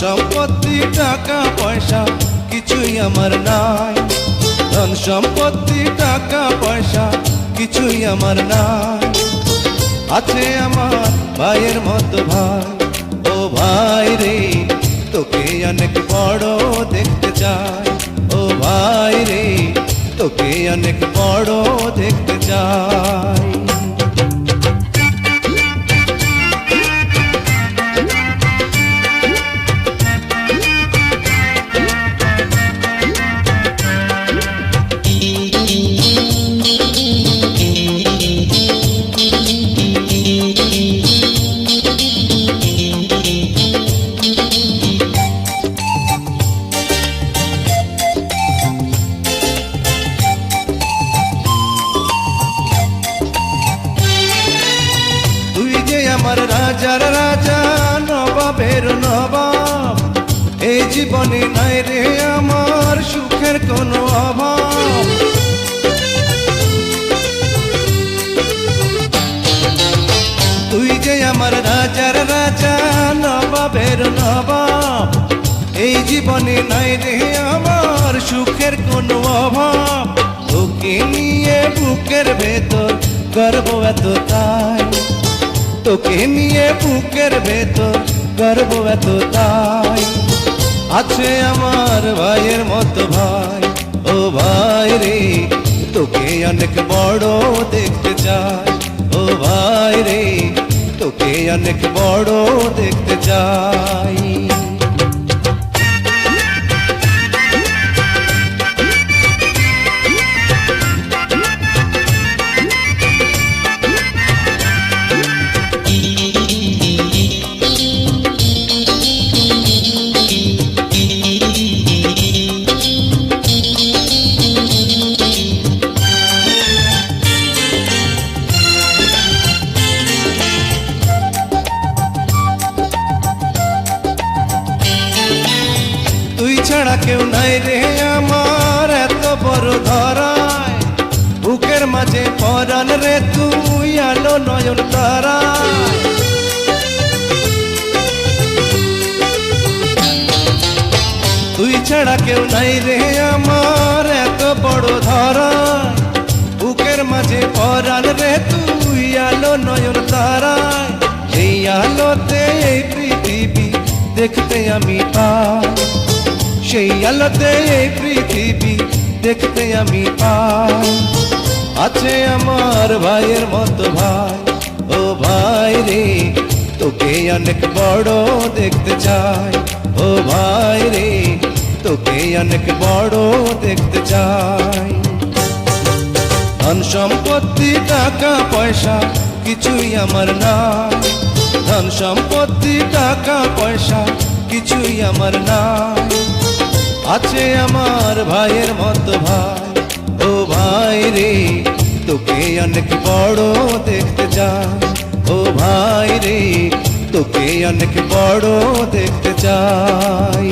সম্পত্তি, টাকা, পয়সা, কিছুই আমার নাই। ধন সম্পত্তি, টাকা, পয়সা, কিছুই আমার নাই। আছে আমার ভাইয়ের মতো ভাই। ও ভাই রে, তোকে অনেক বড় দেখতে চাই। ও ভাই রে, তোকে অনেক বড় দেখতে চাই। আমার রাজার রাজা, নবাবের নবাব। এই জীবনে নাই রে আমার সুখের কোনো অভাব। তুই যে আমার রাজার রাজা, নবাবের নবাব। এই জীবনে নাই রে আমার সুখের কোনো অভাব। তোকে নিয়ে বুকের ভেতর গর্ব এত তাই তোকে নিয়ে বুকের ভেতর গর্ব এত তাই। আছে আমার ভাইয়ের মতো ভাই, ও ভাই রে, তোকে অনেক বড় দেখতে চাই। ও ভাই রে, তোকে অনেক বড় দেখতে চাই। কেউ নাই রে আমার, এত বড় ধরায়। বুকের মাঝে পরান রে, তুই আলো নয়ন তারায়। তুই ছাড়া কেউ নাই রে আমার, এত বড় ধরায়। বুকের মাঝে পরান রে, তুই আলো নয়ন তারায়। এই আলোতে এই পৃথিবী দেখতে আমি পাই। সেই আলোতে এই পৃথিবী দেখতে আমি পাই। আছে আমার ভাইয়ের মতো ভাই। ও ভাই রে, তোকে অনেক বড় দেখতে চাই। ও ভাই রে, তোকে অনেক বড় দেখতে চাই। ধন সম্পত্তি, টাকা, পয়সা কিছুই আমার না ধন সম্পত্তি, টাকা, পয়সা কিছুই আমার না আছে আমার ভাইয়ের মতো ভাই। ও ভাই রে, তোকে অনেক বড় দেখতে চাই। ও ভাই রে, তোকে অনেক বড় দেখতে চাই।